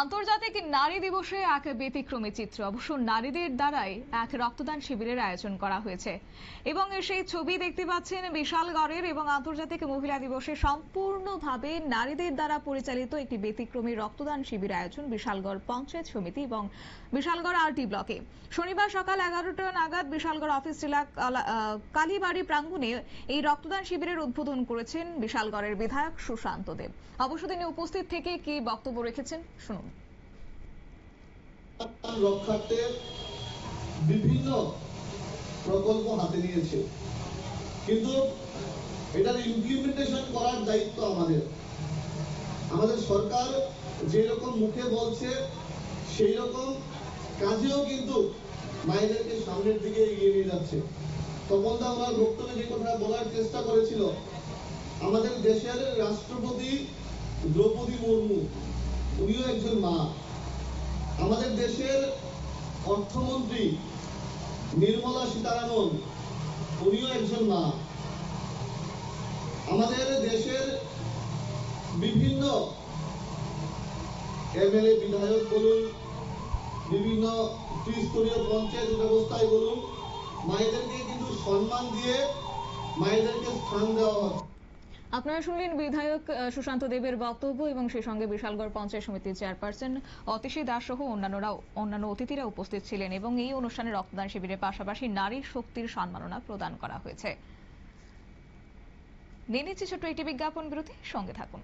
আন্তর্জাতিক নারী দিবসে এক ব্যতিক্রমী চিত্র। অবশ্য নারীদের দ্বারাই এক রক্তদান শিবিরের আয়োজন করা হয়েছে। এবং সেই ছবি দেখতে পাচ্ছেন বিশালগড়ের এবং আন্তর্জাতিক মহিলা দিবসে সম্পূর্ণভাবে নারীদের দ্বারা পরিচালিত একটি ব্যতিক্রমী রক্তদান শিবির আয়োজন বিশালগড় পঞ্চায়েত সমিতি এবং বিশালগড় আরটি ব্লকে। শনিবার সকাল এগারোটা নাগাদ বিশালগড় অফিস জেলা কালীবাড়ি প্রাঙ্গণে এই রক্তদান শিবিরের উদ্বোধন করেছেন বিশালগড়ের বিধায়ক সুশান্ত দেব। অবশ্য তিনি উপস্থিত থেকে কি বক্তব্য রেখেছেন শুনুন। রক্ষার্থে বিভিন্ন প্রকল্প হাতে নিয়েছে। কিন্তু এটার ইমপ্লিমেন্টেশন করার দায়িত্ব আমাদের। আমাদের সরকার মুখে বলছে সেই রকম কাজেও কিন্তু মায়েদেরকে সামনের দিকে এগিয়ে নিয়ে যাচ্ছে। তপন দা আমার বক্তব্যে যে কথা বলার চেষ্টা করেছিল, আমাদের দেশের রাষ্ট্রপতি দ্রৌপদী মুর্মু উনিও একজন মা। আমাদের দেশের অর্থমন্ত্রী নির্মলা সীতারামন, উনিও একজন মা। আমাদের দেশের বিভিন্ন এমএলএ বিধায়ক বলুন, বিভিন্ন ত্রিস্তরীয় পঞ্চায়েত ব্যবস্থায় বলুন, মায়েদেরকে কিন্তু সম্মান দিয়ে মায়েদেরকে স্থান দেওয়া হয় আপনারা শুনলেন বিধায়ক সুশান্ত দেবের বক্তব্য এবং সেই সঙ্গে বিশালগড় পঞ্চায়েত সমিতির চেয়ারপারসন অতিশী দাস সহ অন্যান্যরা, অন্যান্য অতিথিরা উপস্থিত ছিলেন এবং এই অনুষ্ঠানে রক্তদান শিবিরের পাশাপাশি নারী শক্তির সম্মাননা প্রদান করা হয়েছে। নিয়ে নিচ্ছি ছোট্ট একটি বিজ্ঞাপন বিরতি, সঙ্গে থাকুন।